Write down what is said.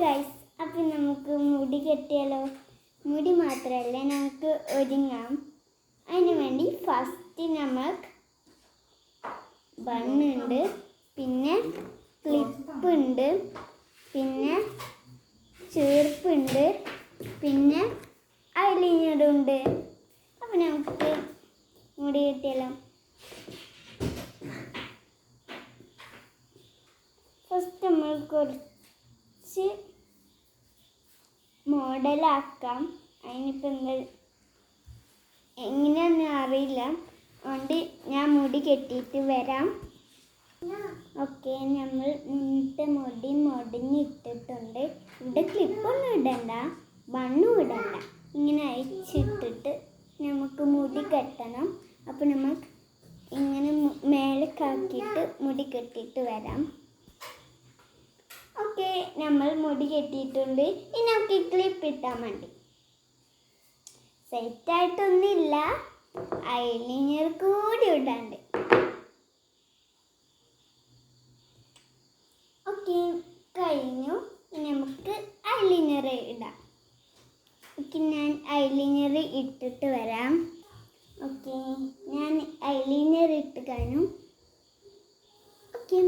Guys അപ്പം നമുക്ക് മുടി കെട്ടിയാലോ? മുടി മാത്രമല്ല നമുക്ക് ഒരുങ്ങാം. അതിന് വേണ്ടി ഫസ്റ്റ് നമുക്ക് ബണ്ണുണ്ട് പിന്നെ ക്ലിപ്പ് ഉണ്ട് പിന്നെ ചീർപ്പുണ്ട് പിന്നെ ഐലൈനറുണ്ട്. അപ്പം നമുക്ക് മുടി കെട്ടിയാലോ? ഫസ്റ്റ് നമ്മൾ കുറച്ച് മോഡലാക്കാം അതിനിപ്പോൾ നിങ്ങൾ എങ്ങനെയാണെന്ന് അറിയില്ല. അതുകൊണ്ട് ഞാൻ മുടി കെട്ടിയിട്ട് വരാം. ഓക്കെ നമ്മൾ മുന്നത്തെ മുടി മുടിഞ്ഞിട്ടിട്ടുണ്ട്. ഇവിടെ ക്ലിപ്പൊന്നും ഇടണ്ട. ബണ്ണും ഇടണ്ട. ഇങ്ങനെ അയച്ചിട്ടിട്ട് നമുക്ക് മുടി കെട്ടണം. അപ്പോൾ നമുക്ക് ഇങ്ങനെ മേലക്കാക്കിയിട്ട് മുടി കെട്ടിയിട്ട് വരാം. നമ്മൾ മുടി കെട്ടിയിട്ടുണ്ട്. ഇനി നമുക്ക് ക്ലിപ്പ് ഇട്ടാൽ മതി. സെറ്റായിട്ടൊന്നുമില്ല ഐലിനിയർ കൂടി ഇടാണ്ട്. ഓക്കെ കഴിഞ്ഞു. ഇനി നമുക്ക് ഐലിനർ ഇടാം. ഓക്കെ ഞാൻ ഐലിനർ ഇട്ടിട്ട് വരാം. ഓക്കെ ഞാൻ ഐലിനർ ഇട്ട് കഴിഞ്ഞു. ഓക്കെ